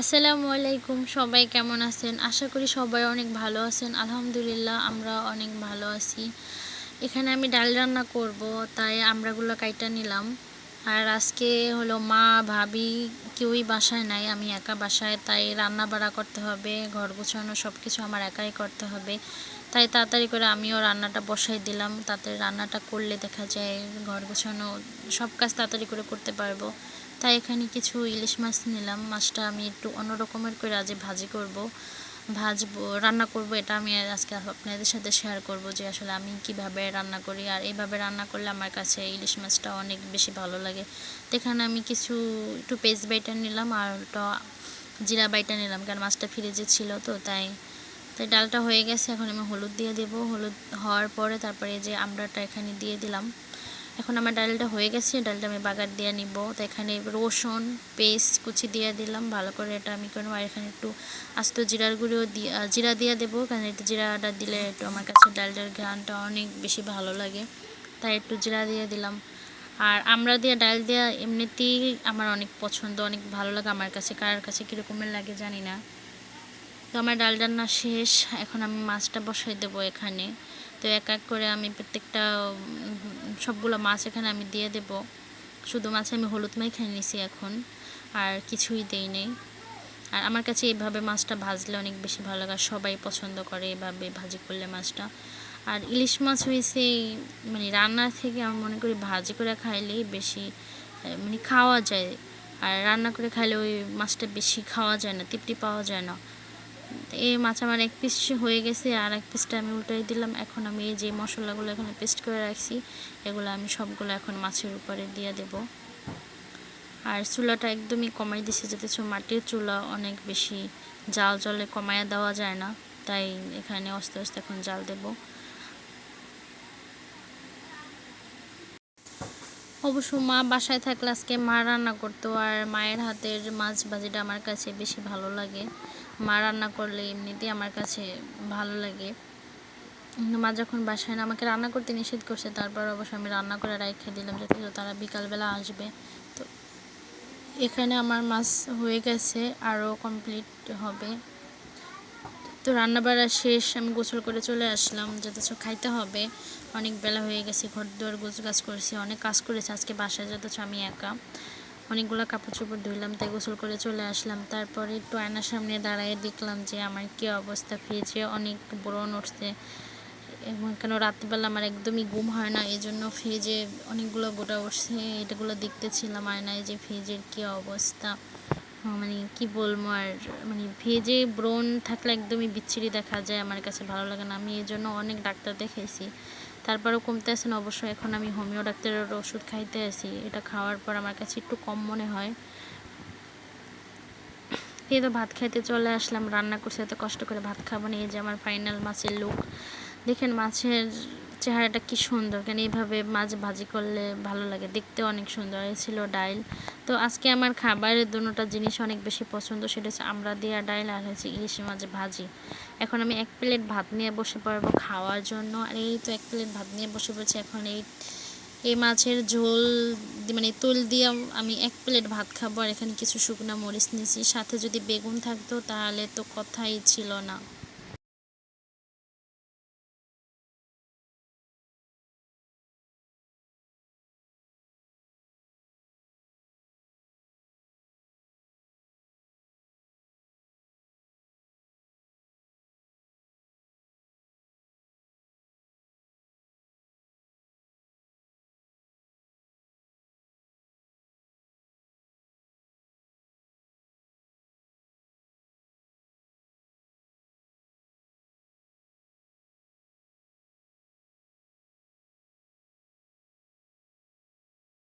আসসালামু আলাইকুম, সবাই কেমন আছেন? আশা করি সবাই অনেক ভালো আছেন। আলহামদুলিল্লাহ, আমরা অনেক ভালো আছি। এখানে আমি ডাল রান্না করব, তাই আমরাগুলো কাইটা নিলাম। আর আজকে হলো মা, ভাবি কেউই বাসায় নাই, আমি একা বাসায়, তাই রান্না বাড়া করতে হবে, ঘর গুছানো সব কিছু আমার একাই করতে হবে। তাই তাড়াতাড়ি করে আমিও রান্নাটা বসাই দিলাম, তাতে রান্নাটা করলে দেখা যায় ঘর গুছানো সব কাজ তাড়াতাড়ি করে করতে পারব। তাই এখানে কিছু ইলিশ মাছ নিলাম, মাছটা আমি একটু অন্যরকমের করে আজ ভাজি করব। ভাজবো, রান্না করব, এটা আমি আজকে আপনাদের সাথে শেয়ার করব যে আসলে আমি কীভাবে রান্না করি আর এইভাবে রান্না করলে আমার কাছে ইলিশ মাছটা অনেক বেশি ভালো লাগে। তো এখানে আমি কিছু, একটু পেস্ট বাইটা নিলাম আর জিরা বাইটা নিলাম কারণ মাছটা ফ্রিজে ছিল তো, তাই তাই ডালটা হয়ে গেছে। এখন আমি হলুদ দিয়ে দেবো। হলুদ হওয়ার পরে তারপরে যে আমড়াটা এখানে দিয়ে দিলাম। এখন আমার ডালটা হয়ে গেছে, ডালটা আমি বাগার দিয়ে নিব। তো এখানে রসুন, পেস্ট কুচি দিয়ে দিলাম, ভালো করে এটা আমি কোনো আর এখানে একটু আস্ত জিরার গুঁড়িও দিয়ে জিরা দিয়ে দেবো, কারণ একটু জিরাটা দিলে একটু আমার কাছে ডালটার ঘ্রানটা অনেক বেশি ভালো লাগে। তাই একটু জিরা দিয়ে দিলাম। আর আমরা দিয়ে ডাল দেওয়া এমনিতেই আমার অনেক পছন্দ, অনেক ভালো লাগে আমার কাছে। কার কাছে কীরকমের লাগে জানি না। তো আমার ডাল রান্না শেষ, এখন আমি মাছটা বসাই দেবো এখানে। তো এক এক করে আমি প্রত্যেকটা সবগুলো মাছ এখানে আমি দিয়ে দেব। শুধু মাছ আমি হলুদ খেয়ে নিছি এখন, আর কিছুই দেই নেই। আর আমার কাছে এইভাবে মাছটা ভাজলে অনেক বেশি ভালো লাগে সবাই পছন্দ করে এভাবে ভাজি করলে মাছটা। আর ইলিশ মাছ হয়েছে মানে রান্না থেকে আমি মনে করি ভাজি করে খাইলেই বেশি মানে খাওয়া যায়। আর রান্না করে খাইলে ওই মাছটা বেশি খাওয়া যায় না, তৃপ্তি পাওয়া যায় না। এই মাছ আমার এক পিস হয়ে গেছে আর এক পিসটা আমি উল্টাই দিলাম। এখন আমি এই যে মশলাগুলো এখানে পেস্ট করে রাখছি, এগুলো আমি সবগুলো এখন মাছের উপরে দিয়ে দেব। আর চুলাটা একদমই কমাই দিছি যাতে মাটির চুলা অনেক বেশি জাল জলে কমায়া দেওয়া যায় না, তাই এখানে আস্তে আস্তে এখন জাল দেব। অবশ্য মা বাসায় থাকলে আজকে মা রান্না করতো আর মায়ের হাতের মাছ ভাজিটা আমার কাছে বেশি ভালো লাগে। মা রান্না করলে এমনিতেই আমার কাছে ভালো লাগে। কিন্তু মা যখন বাসায় না আমাকে রান্না করতে নিষেধ করছে, তারপর অবশ্য আমি রান্না করে রেখে দিলাম যাতে তারা বিকালবেলা আসবে। তো এখানে আমার মাছ হয়ে গেছে, আরও কমপ্লিট হবে। তো রান্না বাড়া শেষ, আমি গোসল করে চলে আসলাম যাতে খাইতে হবে। অনেক বেলা হয়ে গেছে ঘর দুয়ার গোছ গাছ করেছি, অনেক কাজ করেছি, আজকে বাসায় যাতে আমি একা। অনেকগুলো কাপড় চোপড় ধুইলাম, তাই গোসল করে চলে আসলাম। তারপরে একটু আয়নার সামনে দাঁড়ায় দেখলাম যে আমার কী অবস্থা, ফ্রিজে অনেক ব্রণ উঠছে। এবং কেন রাত্রিবেলা আমার একদমই ঘুম হয় না এই জন্য ফ্রিজে অনেকগুলো গোটা উঠছে, এটাগুলো দেখতেছিলাম আয়নায় যে ফ্রিজের কী অবস্থা। মানে কি বলব আর মানে ভেজে ব্রণ থাকলে একদমই বিচ্ছিরি দেখা যায়, আমার কাছে ভালো লাগে না। আমি এই জন্য অনেক ডাক্তার দেখেছি তারপরেও কমতে না অবশ্যই এখন আমি হোমিও ডাক্তারের ওষুধ খাইতে আসি এটা খাওয়ার পর আমার কাছে একটু কম মনে হয়। এই তো ভাত খাইতে চলে আসলাম, রান্না করছে, এত কষ্ট করে ভাত খাব না। এই যে আমার ফাইনাল মাছের লুক। দেখেন মাছের চেহারাটা কি সুন্দর? কেন এইভাবে মাছ ভাজি করলে ভালো লাগে? দেখতে অনেক সুন্দর। ছিল ডাইল। তো আজকে আমার খাবারের দুটা জিনিস অনেক বেশি পছন্দ। সেটা হচ্ছে আমরা দেওয়া ডাইল আর হচ্ছে ইলিশ মাছ ভাজি। এখন আমি এক প্লেট ভাত নিয়ে বসে পড়ব খাওয়ার জন্য। আর এই তো এক প্লেট ভাত নিয়ে বসে পড়ছি। এখন এই এই মাছের ঝোল মানে তুল দিয়ে আমি এক প্লেট ভাত খাব। আর এখানে কিছু শুকনো মরিচ নিয়েছি। সাথে যদি বেগুন থাকতো তাহলে তো কথাই ছিল না।